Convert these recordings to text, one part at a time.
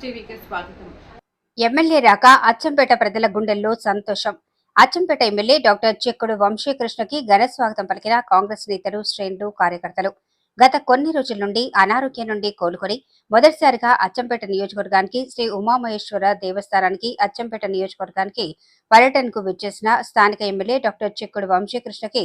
టీవీకి స్వాగతం. ఎమ్మెల్యే రాక అచ్చంపేట ప్రజల గుండెల్లో సంతోషం. అచ్చంపేట ఎమ్మెల్యే డాక్టర్ చెక్కుడు వంశీకృష్ణకి ఘన స్వాగతం పలికిన కాంగ్రెస్ నేతలు శ్రేణులు కార్యకర్తలు. గత కొన్ని రోజుల నుండి అనారోగ్యం నుండి కోలుకొని మొదటిసారిగా అచ్చంపేట నియోజకవర్గానికి శ్రీ ఉమామహేశ్వర దేవస్థానానికి అచ్చంపేట నియోజకవర్గానికి పర్యటనకు విచ్చేసిన స్థానిక ఎమ్మెల్యే డాక్టర్ చెక్కుడు వంశీకృష్ణకి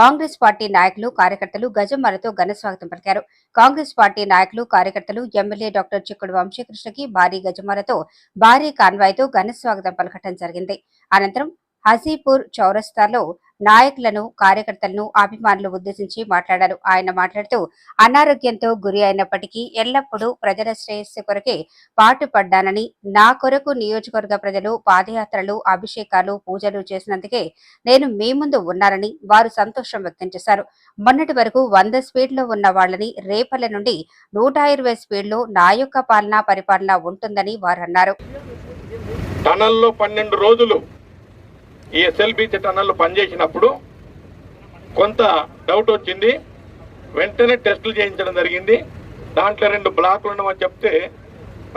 కాంగ్రెస్ పార్టీ నాయకులు కార్యకర్తలు గజమాలతో ఘన స్వాగతం పలికారు. కాంగ్రెస్ పార్టీ నాయకులు కార్యకర్తలు ఎమ్మెల్యే డాక్టర్ చిక్కుడు వంశీకృష్ణకి భారీ గజమాలతో భారీ కాన్వాయ్తో ఘన స్వాగతం పలకటం జరిగింది. అనంతరం హజీపూర్ చౌరస్తాలో నాయకులను కార్యకర్తలను అభిమానులు ఉద్దేశించి మాట్లాడారు. ఆయన మాట్లాడుతూ అనారోగ్యంతో గురి అయినప్పటికీ ఎల్లప్పుడూ ప్రజల శ్రేయస్సు కొరకే పాటుపడ్డానని నా కొరకు నియోజకవర్గ ప్రజలు పాదయాత్రలు అభిషేకాలు పూజలు చేసినందుకే నేను మీ ముందు ఉన్నానని వారు సంతోషం వ్యక్తం చేశారు. మొన్నటి వరకు వంద స్పీడ్లో ఉన్న వాళ్ళని రేపల్ల నుండి నూట ఇరవై స్పీడ్లో నా యొక్క పాలన పరిపాలన ఉంటుందని వారు అన్నారు. టనల్లో పన్నెండు రోజులు ఈ ఎస్ఎల్బిసి టనల్లో పనిచేసినప్పుడు కొంత డౌట్ వచ్చింది. వెంటనే టెస్టులు చేయించడం జరిగింది. దాంట్లో రెండు బ్లాక్లు ఉన్నామని చెప్తే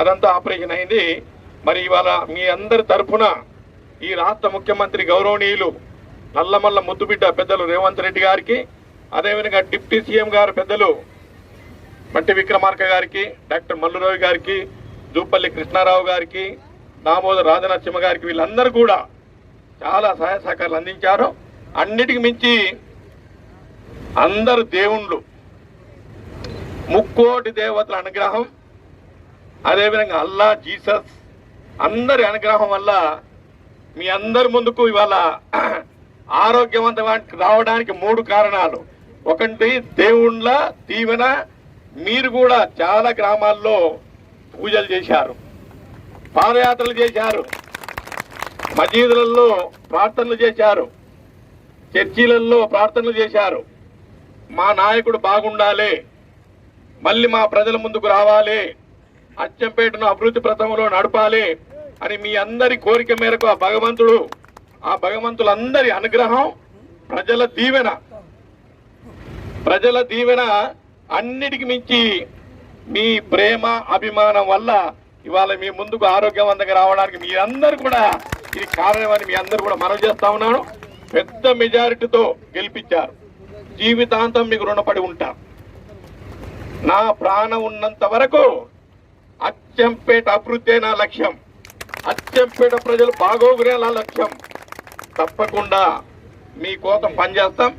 అదంతా ఆపరేషన్ అయింది. మరి ఇవాళ మీ అందరి తరఫున ఈ రాష్ట్ర ముఖ్యమంత్రి గౌరవనీయులు నల్లమల్ల ముద్దుబిడ్డ పెద్దలు రేవంత్ రెడ్డి గారికి అదేవిధంగా డిప్యూటీ సీఎం గారు పెద్దలు మట్టి విక్రమార్క గారికి డాక్టర్ మల్లురావు గారికి జూపల్లి కృష్ణారావు గారికి దామోదర్ రాజనరసింహ గారికి వీళ్ళందరూ కూడా చాలా సహాయ సహకారాలు అందించారు. అన్నిటికి మించి అందరు దేవుళ్ళు. ముక్కోటి దేవతల అనుగ్రహం అదేవిధంగా అల్లా జీసస్ అందరి అనుగ్రహం వల్ల మీ అందరి ముందుకు ఇవాళ ఆరోగ్యవంతమైన రావడానికి మూడు కారణాలు. ఒకటి దేవుళ్ళ దీవెన. మీరు కూడా చాలా గ్రామాల్లో పూజలు చేశారు. పాదయాత్రలు చేశారు. మసీదులలో ప్రార్థనలు చేశారు. చర్చీలలో ప్రార్థనలు చేశారు. మా నాయకుడు బాగుండాలి. మళ్ళీ మా ప్రజల ముందుకు రావాలి. అచ్చంపేటను అభివృద్ధి ప్రథమంలో నడపాలి అని మీ అందరి కోరిక మేరకు ఆ భగవంతుడు ఆ భగవంతులందరి అనుగ్రహం ప్రజల దీవెన. ప్రజల దీవెన అన్నిటికి మించి మీ ప్రేమ అభిమానం వల్ల ఇవాళ మీ ముందుకు ఆరోగ్యవంతంగా రావడానికి మీరందరూ కూడా ఇది కారణమని మీ అందరు కూడా మనవి చేస్తా ఉన్నాను. పెద్ద మెజారిటీతో గెలిపించారు. జీవితాంతం మీకు రుణపడి ఉంటా. నా ప్రాణం ఉన్నంత వరకు అచ్చంపేట అభివృద్ధి నా లక్ష్యం. అచ్చంపేట ప్రజలు బాగోగురే నా లక్ష్యం. తప్పకుండా మీకోసం పనిచేస్తాం.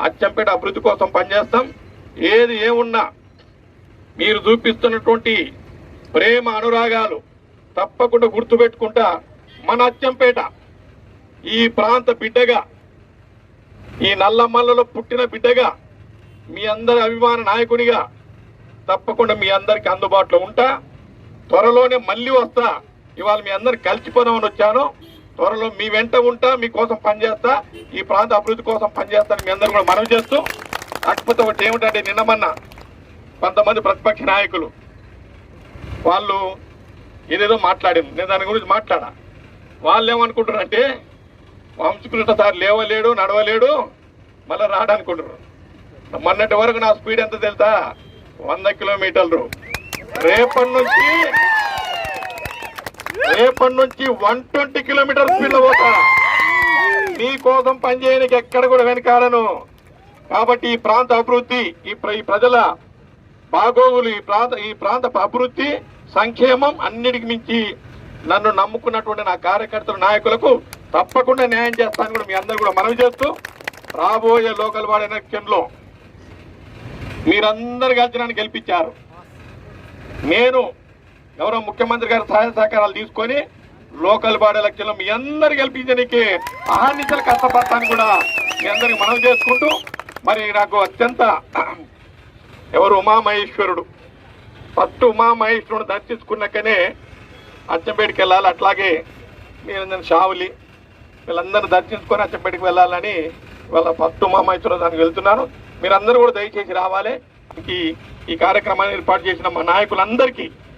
అచ్చంపేట అభివృద్ధి కోసం పనిచేస్తాం. ఏది ఏమున్నా మీరు చూపిస్తున్నటువంటి ప్రేమ అనురాగాలు తప్పకుండా గుర్తుపెట్టుకుంటా మన అచ్చంపేట. ఈ ప్రాంత బిడ్డగా ఈ నల్లమల్లలో పుట్టిన బిడ్డగా మీ అందరి అభిమాన నాయకునిగా తప్పకుండా మీ అందరికి అందుబాటులో ఉంటా. త్వరలోనే మళ్ళీ వస్తా. ఇవాళ మీ అందరు కలిసిపోదామని వచ్చాను. త్వరలో మీ వెంట ఉంటా మీకోసం పనిచేస్తా ఈ ప్రాంత అభివృద్ధి కోసం పనిచేస్తాను మీ అందరు కూడా మనవి చేస్తూ కాకపోతే ఒకటి ఏమిటంటే నిన్న మొన్న కొంతమంది ప్రతిపక్ష నాయకులు వాళ్ళు ఏదేదో మాట్లాడింది నేను దాని గురించి మాట్లాడా? వాళ్ళు ఏమనుకుంటారంటే వంశకృష్ణ సార్ లేవలేడు నడవలేడు మళ్ళీ రాడనుకుంటారు. మొన్నటి వరకు నా స్పీడ్ ఎంత తెలుసా? వంద కిలోమీటర్లు. రేపటి నుంచి రేపటి నుంచి వన్ ట్వంటీ కిలోమీటర్ స్పీడ్ పోతా. మీ కోసం పనిచేయడానికి ఎక్కడ కూడా వెనకాలను కాబట్టి ఈ ప్రాంత అభివృద్ధి ఈ ప్ర- ఈ ప్రజల బాగోగులు ఈ ప్రాంత ఈ ప్రాంత అభివృద్ధి సంక్షేమం అన్నిటికి మించి నన్ను నమ్ముకున్నటువంటి నా కార్యకర్తల నాయకులకు తప్పకుండా న్యాయం చేస్తాను కూడా మీ అందరు కూడా మనవి చేస్తూ రాబోయే లోకల్ బాడీ ఎలక్షన్లో మీరందరు కలిసి నన్ను గెలిపించారు. నేను గౌరవ ముఖ్యమంత్రి గారి సహాయ సహకారాలు తీసుకొని లోకల్ బాడీ ఎలక్షన్లో మీ అందరు గెలిపించడానికి అహానిశలు కష్టపడతాను కూడా మీ అందరికి మనవి చేసుకుంటూ మరి నాకు అత్యంత ఎవరు ఉమామహేశ్వరుడు ఫస్ట్ ఉమామహేశ్వరుడు దర్శించుకున్నాకనే అచ్చంపేటకి వెళ్ళాలి. అట్లాగే మీరు షావులి వీళ్ళందరినీ దర్శించుకొని అచ్చంపేటకి వెళ్ళాలని వాళ్ళ ఫస్ట్ ఉమామహేశ్వర దానికి వెళ్తున్నాను. మీరందరూ కూడా దయచేసి రావాలి. ఈ ఈ కార్యక్రమాన్ని ఏర్పాటు చేసిన మా నాయకులందరికీ